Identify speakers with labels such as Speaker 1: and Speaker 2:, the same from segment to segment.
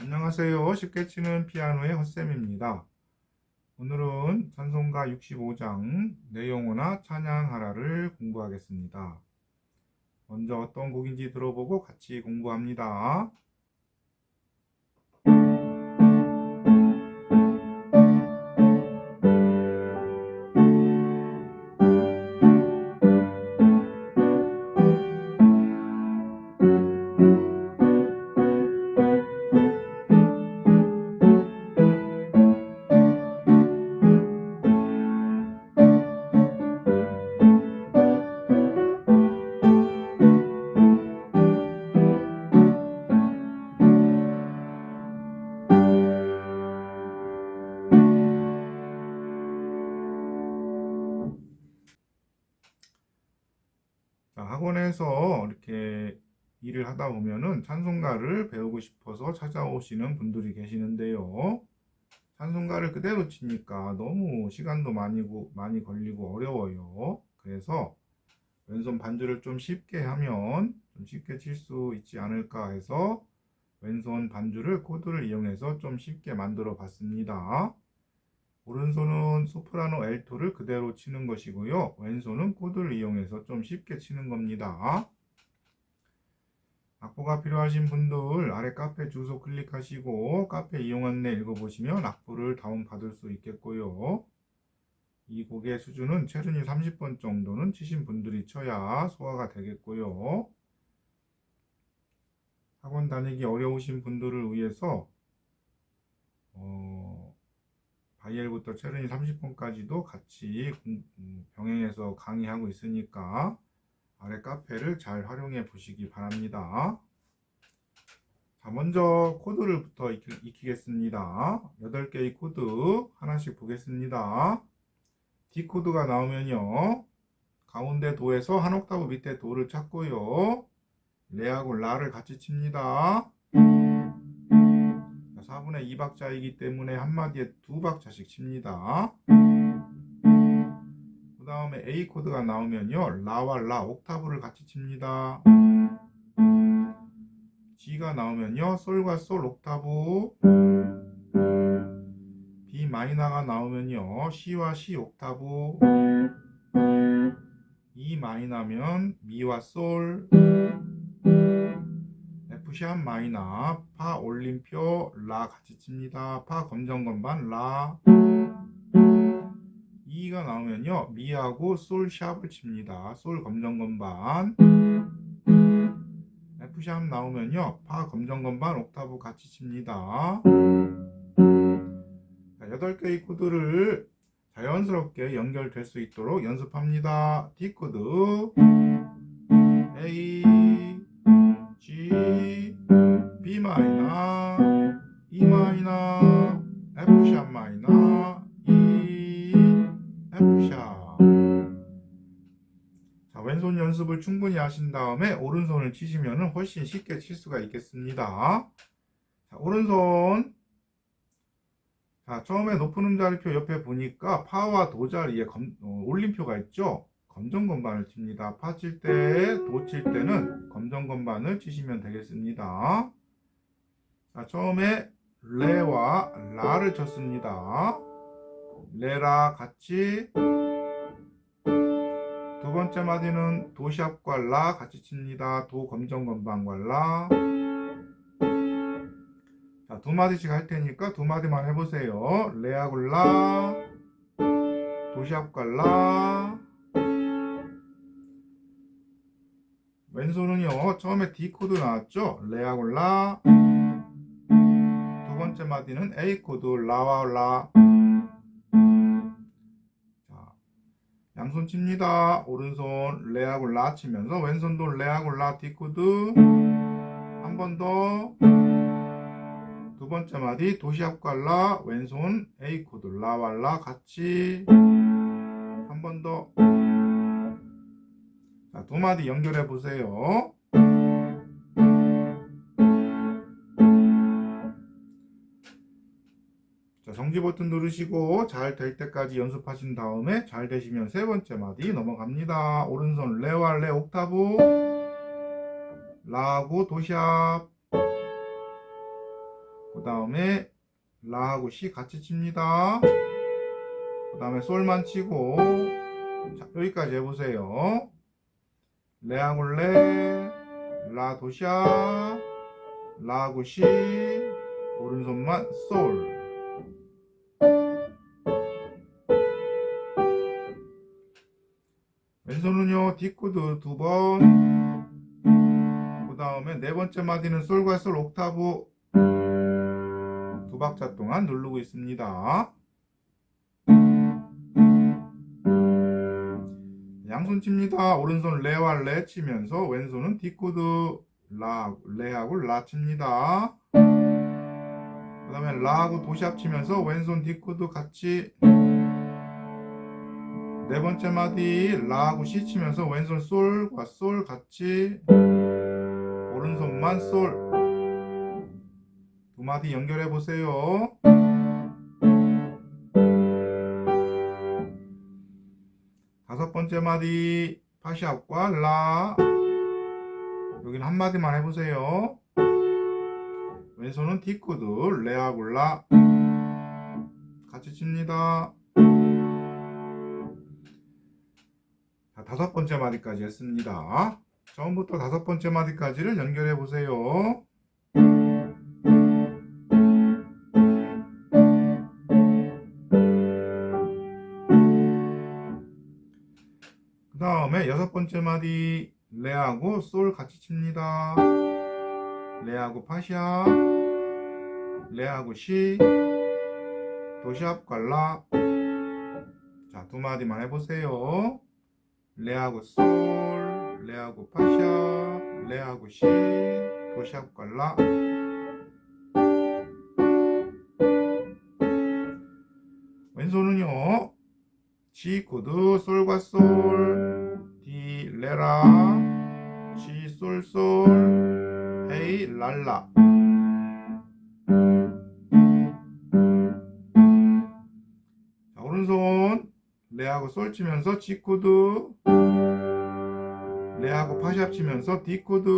Speaker 1: 안녕하세요. 쉽게 치는 피아노의 헛쌤입니다. 오늘은 찬송가 65장 내용어나 찬양하라를 공부하겠습니다. 먼저 어떤 곡인지 들어보고 같이 공부합니다. 자, 학원에서 이렇게 일을 하다 보면은 찬송가를 배우고 싶어서 찾아오시는 분들이 계시는데요. 찬송가를 그대로 치니까 너무 시간도 많이, 고- 많이 걸리고 어려워요. 그래서 왼손 반주를 좀 쉽게 하면 좀 쉽게 칠 수 있지 않을까 해서 왼손 반주를 코드를 이용해서 좀 쉽게 만들어 봤습니다. 오른손은 소프라노 엘토를 그대로 치는 것이고요. 왼손은 코드를 이용해서 좀 쉽게 치는 겁니다. 악보가 필요하신 분들 아래 카페 주소 클릭하시고 카페 이용 안내 읽어보시면 악보를 다운받을 수 있겠고요. 이 곡의 수준은 체르니 30번 정도는 치신 분들이 쳐야 소화가 되겠고요. 학원 다니기 어려우신 분들을 위해서 어, 바이엘부터 체르니 30번까지도 같이 공- 음, 병행해서 강의하고 있으니까 아래 카페를 잘 활용해 보시기 바랍니다. 자, 먼저 코드를부터 익히, 익히 겠습니다. 8개의 코드 하나씩 보겠습니다. D 코드가 나오면요. 가운데 도에서 한 옥타브 밑에 도를 찾고요. 레하고 라를 같이 칩니다. 4분의 2박자이기 때문에 한마디에 두 박자씩 칩니다. 그 다음에 A 코드가 나오면요. 라와 라 옥타브를 같이 칩니다. G가 나오면요. 솔과 솔 옥타브 B 마이너가 나오면요. C와 C 옥타브 E 마이너면 미와 솔 F샵 마이너 파 올림표 라 같이 칩니다. 파 검정 건반 라 E가 나오면요 미하고 솔 샵을 칩니다. 솔 검정 건반 F샵 나오면요 파 검정 건반 옥타브 같이 칩니다. 자, 8개의 코드를 자연스럽게 연결될 수 있도록 연습합니다. D 코드 A G 연습을 충분히 하신 다음에 오른손을 치시면 훨씬 쉽게 칠 수가 있겠습니다. 자, 오른손 자, 처음에 높은 음자리표 옆에 보니까 파와 도 자리에 검- 어, 올림표가 있죠. 검정 건반을 칩니다. 파 칠 때, 도 칠 때는 검정 건반을 치시면 되겠습니다. 자, 처음에 레와 라를 쳤습니다. 레라 같이 두 번째 마디는 도샵과 라 같이 칩니다. 도 검정 건반과 라. 자, 두 마디씩 할 테니까 두 마디만 해보세요. 레하고 라, 도샵과 라. 왼손은요, 처음에 D 코드 나왔죠? 레하고 라. 두 번째 마디는 A 코드 라와 라. 양손 칩니다. 오른손 레하고 라 치면서 왼손도 레하고 라 D 코드. 한 번 더. 두 번째 마디 도시압과 라 왼손 A 코드 라와 라 같이 한 번 더. 자, 두 마디 연결해 보세요. 정지 버튼 누르시고 잘 될 때까지 연습하신 다음에 잘 되시면 세 번째 마디 넘어갑니다. 오른손 레와 레 옥타브 라하고 도샵 그그 다음에 라하고 시 같이 칩니다. 그 다음에 솔만 치고 자, 여기까지 해보세요. 레하고 레, 라 도샤, 라하고 시, 오른손만 솔. 뒷구드 두 번. 그 다음에 네 번째 마디는 솔과 솔 옥타브 두 박자 동안 누르고 있습니다. 양손 칩니다. 오른손 레와 레 치면서 왼손은 뒷구드 라 레하고 라 칩니다. 그 다음에 라하고 도시합 치면서 왼손 뒷구드 같이 네 번째 마디 라하고 시 치면서 왼손 솔과 솔 같이 오른손만 솔 두 마디 연결해 보세요. 다섯 번째 마디 파시압과 라 여기는 한 마디만 해보세요. 왼손은 뒷구드 레하고 라 같이 칩니다. 다섯 번째 마디까지 했습니다. 처음부터 다섯 번째 마디까지를 연결해 보세요. 그 다음에 여섯 번째 마디 레하고 솔 같이 칩니다. 레하고 파시아, 레하고 시, 도시압과 라. 자, 두 마디만 해보세요. 레하고 솔, 레하고 파샤, 레하고 시, 도시압과 라. 왼손은요, 지 코드 솔과 솔, 디 레라, 시솔 솔, 에이 랄라. 레하고 솔 치면서 G 코드 레하고 파샵 치면서 D 코드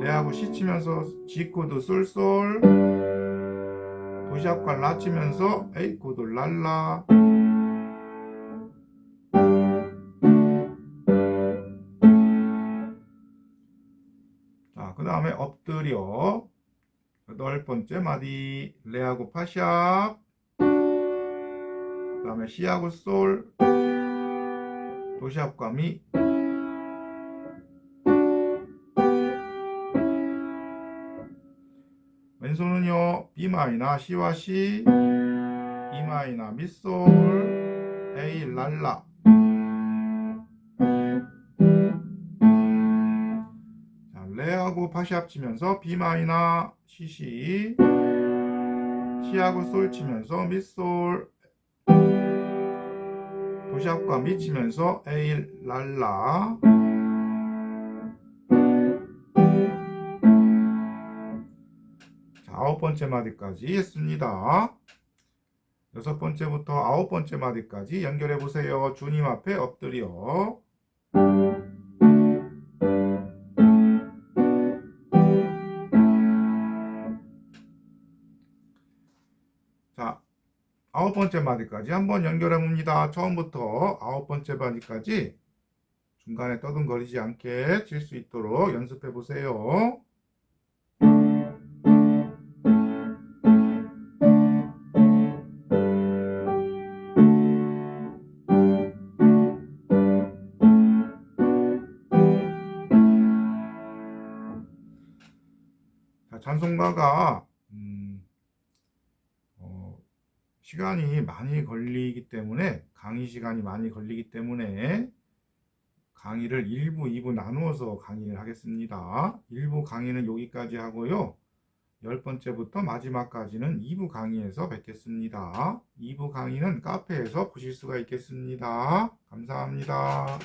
Speaker 1: 레하고 C 치면서 G 코드 솔솔. 도시압과 라 치면서 A 코드 랄라. 자, 그 다음에 엎드려. 여덟 번째 마디. 레하고 파샵 그 다음에 C하고 솔 도시압과 미 왼손은요 B 마이나 C와 C E 마이나 미솔 A 랄라. 자, 레하고 파시압 치면서 B 마이나 CC C하고 솔 치면서 미솔 도시압과 미치면서 에이 랄라. 자 아홉 번째 마디까지 했습니다. 여섯 번째부터 아홉 번째 마디까지 연결해 보세요. 주님 앞에 엎드려 아홉 번째 마디까지 한번 연결해 봅니다. 처음부터 아홉 번째 마디까지 중간에 떠듬거리지 않게 칠 수 있도록 연습해 보세요. 자, 찬송가가 음, 어, 시간이 많이 걸리기 때문에 강의 시간이 많이 걸리기 때문에 강의를 1부, 2부 나누어서 강의를 하겠습니다. 1부 강의는 여기까지 하고요. 10번째부터 마지막까지는 2부 강의에서 뵙겠습니다. 2부 강의는 카페에서 보실 수가 있겠습니다. 감사합니다.